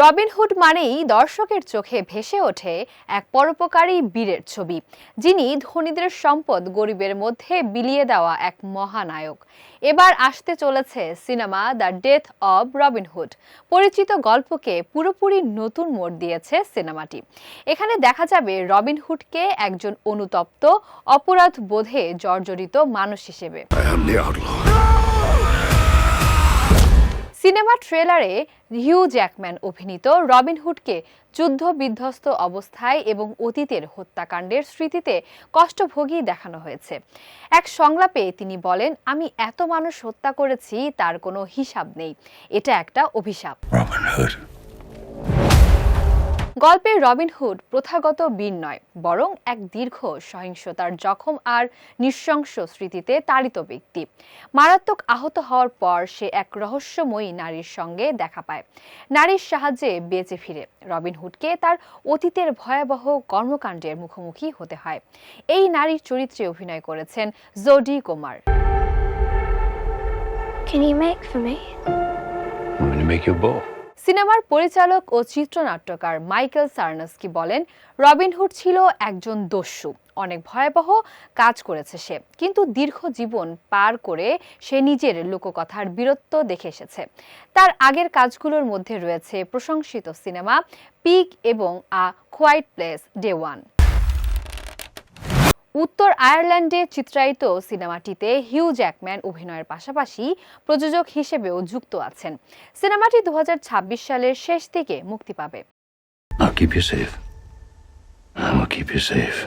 Robin Hood মানেই দর্শকের চোখে ভেসে ওঠে এক পরোপকারী বীরের ছবি, যিনি ধনীদের সম্পদ গরিবের মধ্যে বিলিয়ে দেওয়া এক মহানায়ক। এবার আসতে চলেছে cinema the death of Robin Hood পরিচিত গল্পকে পুরোপুরি নতুন মোড় দিয়েছে সিনেমাটি। এখানে দেখা যাবে রবিনহুডকে একজন অনুতপ্ত অপরাধ বোধে জর্জরিত মানুষ হিসেবে। সিনেমা ট্রেলারে হিউ জ্যাকম্যান অভিনীত রবিনহুডকে যুদ্ধ বিধ্বস্ত অবস্থায় এবং অতীতের হত্যাকাণ্ডের স্মৃতিতে কষ্টভোগী দেখানো হয়েছে এক সংলাপে তিনি বলেন, আমি এত মানুষ হত্যা করেছি, তার কোনো হিসাব নেই এটা একটা অভিশাপ. গল্পে রবিনহুড প্রথাগত বীর নয় বরং এক দীর্ঘ সহিংসতার জখম আর নৃশংস স্মৃতিতে তাড়িত ব্যক্তি। মারাত্মক আহত হওয়ার পর সে এক রহস্যময়ী নারীর সঙ্গে দেখা পায়। নারীর সাহায্যে বেঁচে ফিরে। রবিনহুডকে তার অতীতের ভয়াবহ কর্মকাণ্ডের মুখোমুখি হতে হয়। এই নারীর চরিত্রে অভিনয় করেছেন Jodie Comer. Can you make for me? I'm going to make you bow. সিনেমার পরিচালক ও চিত্রনাট্যকার মাইকেল সার্নাসকি বলেন রবিনহুড ছিল একজন দস্যু। অনেক ভয়াবহ কাজ করেছে সে, কিন্তু দীর্ঘ জীবন পার করে সে নিজের লোককথার বীরত্ব দেখে এসেছে। তার আগের কাজগুলোর মধ্যে রয়েছে প্রশংসিত সিনেমা, পিক এবং a quiet place day one. উত্তর আয়ারল্যান্ডে চিত্রায়িত সিনেমাটিতে হিউ জ্যাকম্যান অভিনয়ের পাশাপাশি প্রযোজক হিসেবেও যুক্ত আছেন সিনেমাটি দু হাজার ছাব্বিশ সালের শেষ দিকে মুক্তি পাবে I'll keep you safe. I will keep you safe.